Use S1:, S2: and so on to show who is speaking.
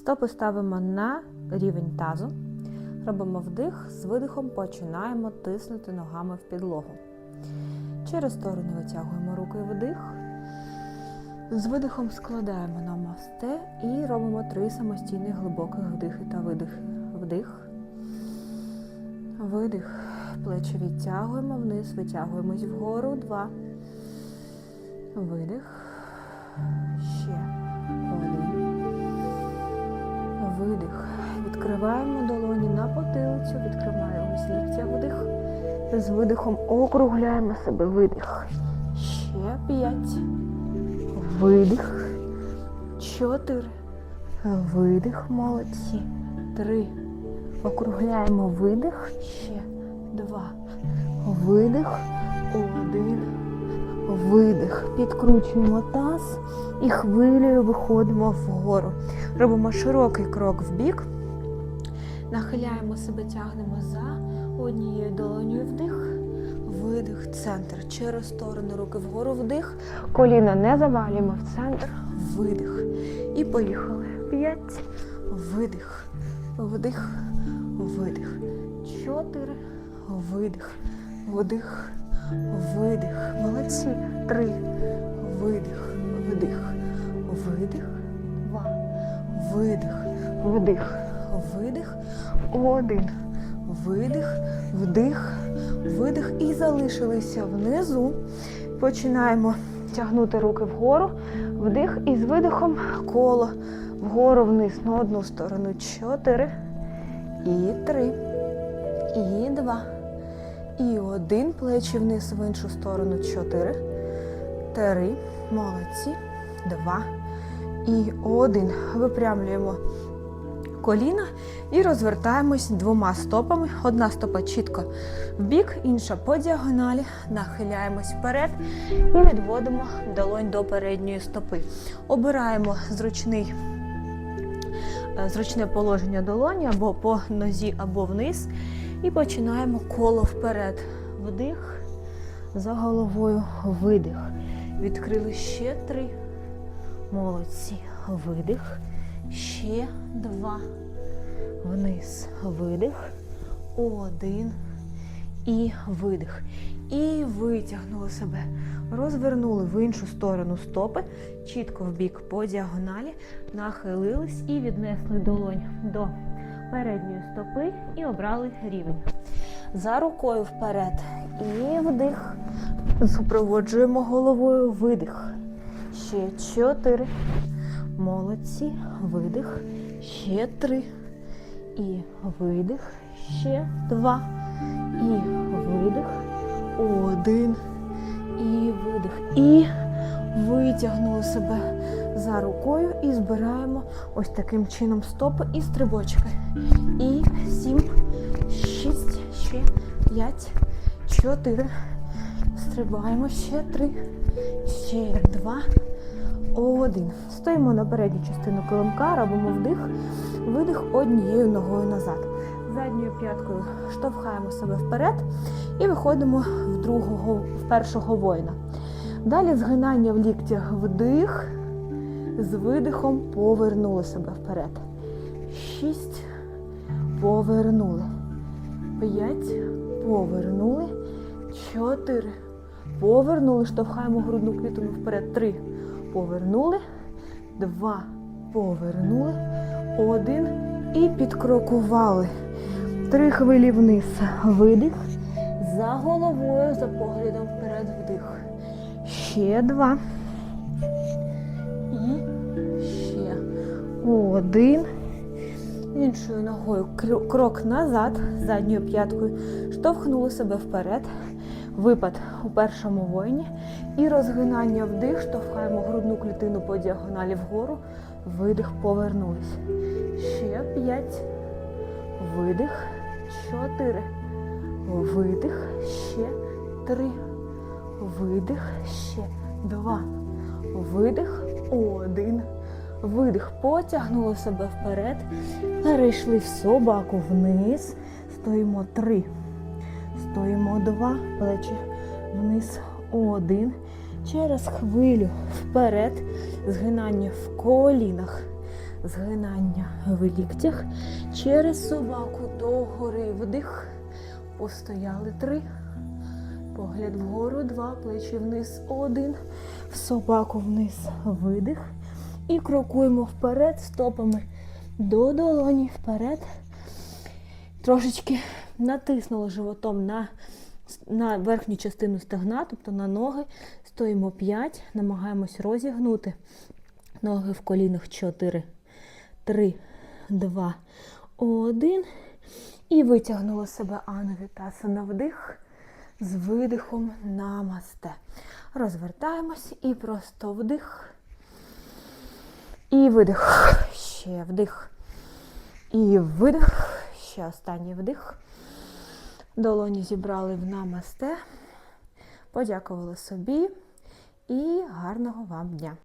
S1: Стопи ставимо на рівень тазу. Робимо вдих, з видихом починаємо тиснути ногами в підлогу. Через сторону витягуємо руки вдих. З видихом складаємо намасте і робимо три самостійних глибоких вдихи та видихи. Вдих. Видих. Плечі відтягуємо вниз, витягуємось вгору. Два. Видих. Ще. Видих. Відкриваємо долоні на потилицю, відкриваємо ліктя вдих. З видихом округляємо себе. Видих. Ще п'ять. Видих. Чотири. Видих. Молодці. Три. Округляємо видих. Ще два. Видих. Один. Видих. Підкручуємо таз і хвилею виходимо вгору. Робимо широкий крок в бік. Нахиляємо себе, тягнемо за однією долонею вдих. Видих, центр. Через сторону руки вгору вдих. Коліна не завалюємо в центр. Видих. І поїхали. П'ять. Видих. Вдих. Видих. Чотири. Видих. Вдих. Видих. Молодці. Три. Видих. Вдих. Видих. Два. Видих. Вдих. Видих. Один. Видих. Вдих. Видих. І залишилися внизу. Починаємо тягнути руки вгору. Вдих. І з видихом коло вгору вниз на одну сторону. Чотири. І три. І два. І один. Плечі вниз в іншу сторону. Чотири. Три. Молодці. Два. І один. Випрямлюємо коліна і розвертаємось двома стопами. Одна стопа чітко в бік, інша по діагоналі. Нахиляємось вперед і відводимо долонь до передньої стопи. Обираємо зручний, е, зручне положення долоні або по нозі, або вниз. І починаємо коло вперед. Вдих, за головою видих. Відкрили ще три. Молодці. Видих. Ще два. Вниз. Видих. Один. І видих. І витягнули себе. Розвернули в іншу сторону стопи. Чітко в бік по діагоналі. Нахилились і віднесли долонь до передньої стопи і обрали рівень. За рукою вперед. І вдих. Супроводжуємо головою видих. Ще чотири. Молодці. Видих. Ще три. І видих. Ще два. І видих. Один. І видих. І витягнули себе за рукою і збираємо ось таким чином стопи і стрибочки. І сім, шість, ще п'ять, чотири. Стрибаємо ще три, ще два, один. Стоїмо на передню частину килимка, робимо вдих, видих однією ногою назад. Задньою п'яткою штовхаємо себе вперед і виходимо в другого, в першого воїна. Далі згинання в ліктях вдих, з видихом повернули себе вперед. Шість. Повернули. П'ять. Повернули. Чотири. Повернули. Штовхаємо грудну клітину вперед. Три. Повернули. Два. Повернули. Один. І підкрокували. Три хвилі вниз. Видих. За головою, за поглядом вперед вдих. Ще два. Один. Іншою ногою крок назад, задньою п'яткою. Штовхнули себе вперед. Випад у першому воїні. І розгинання вдих. Штовхаємо грудну клітину по діагоналі вгору. Видих, повернулись. Ще п'ять. Видих. Чотири. Видих. Ще три. Видих. Ще два. Видих. Один. Видих. Потягнули себе вперед. Перейшли в собаку вниз. Стоїмо три. Стоїмо два. Плечі вниз. Один. Через хвилю вперед. Згинання в колінах. згинання в ліктях. Через собаку догори вдих. Постояли три. Погляд вгору, два, плечі вниз, один. В собаку вниз видих. І крокуємо вперед стопами до долоні вперед. Трошечки натиснули животом на, на верхню частину стегна, тобто на ноги. Стоїмо 5, намагаємось розігнути ноги в колінах 4, 3, 2, 1. І витягнули себе Анавітасана вдих з видихом намасте. Розвертаємось і просто вдих. І видих. Ще вдих. І видих. Ще останній вдих. Долоні зібрали в намасте. Подякували собі і гарного вам дня!